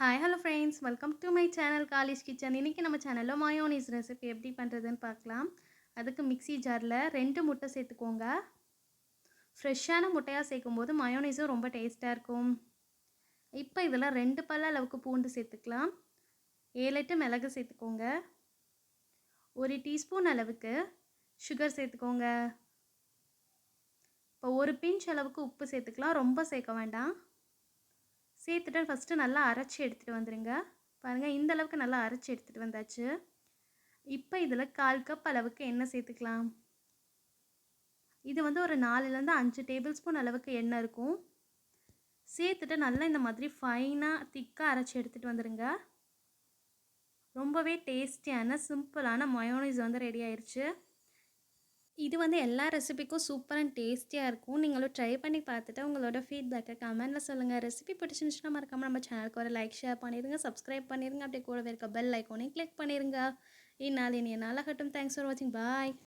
Hi hello friends welcome to my channel college kitchen இன்றைக்கி நம்ம சேனலில் மயோனீஸ் ரெசிபி எப்படி பண்ணுறதுன்னு பார்க்கலாம். அதுக்கு மிக்ஸி ஜாரில் ரெண்டு முட்டை சேர்த்துக்கோங்க. ஃப்ரெஷ்ஷான முட்டையாக சேர்க்கும் போது மயோனைஸும் ரொம்ப டேஸ்ட்டாக இருக்கும். இப்போ இதில் ரெண்டு பல்ல அளவுக்கு பூண்டு சேர்த்துக்கலாம். ஏழு எட்டு மிளகு சேர்த்துக்கோங்க. ஒரு டீஸ்பூன் அளவுக்கு சுகர் சேர்த்துக்கோங்க. இப்போ ஒரு பிஞ்ச் அளவுக்கு உப்பு சேர்த்துக்கலாம். ரொம்ப சேர்க்க வேண்டாம். சேர்த்துட்டு ஃபஸ்ட்டு நல்லா அரைச்சி எடுத்துகிட்டு வந்துடுங்க பாருங்கள் இந்த அளவுக்கு நல்லா அரைச்சி எடுத்துகிட்டு வந்தாச்சு. இப்போ இதில் கால் கப் அளவுக்கு எண்ணெய் சேர்த்துக்கலாம். இது வந்து ஒரு நாலுலேருந்து அஞ்சு டேபிள் ஸ்பூன் அளவுக்கு எண்ணெய் இருக்கும். சேர்த்துட்டு நல்லா இந்த மாதிரி ஃபைனாக திக்காக அரைச்சி எடுத்துகிட்டு வந்துடுங்க ரொம்பவே டேஸ்டியான சிம்பிளான மயோனைஸ் வந்து ரெடி ஆயிடுச்சு இது வந்து எல்லா ரெசிபிக்கும் சூப்பர் அண்ட் டேஸ்டியாக இருக்கும். நீங்களும் ட்ரை பண்ணி பார்த்துட்டு உங்களோட ஃபீட்பேக்கை கமெண்ட்டில் சொல்லுங்கள் ரெசிபி பிடிச்சிருந்துச்சுன்னா மறக்காமல் நம்ம சேனலுக்கு ஒரு லைக் ஷேர் பண்ணிடுங்க சப்ஸ்கிரைப் பண்ணிடுங்க அப்படியே கூடவே இருக்க பெல் ஐக்கோனையும் கிளிக் பண்ணிடுங்க இந்நாள் இனி நாளாகட்டும். தேங்க்ஸ் ஃபார் வாட்சிங் பாய்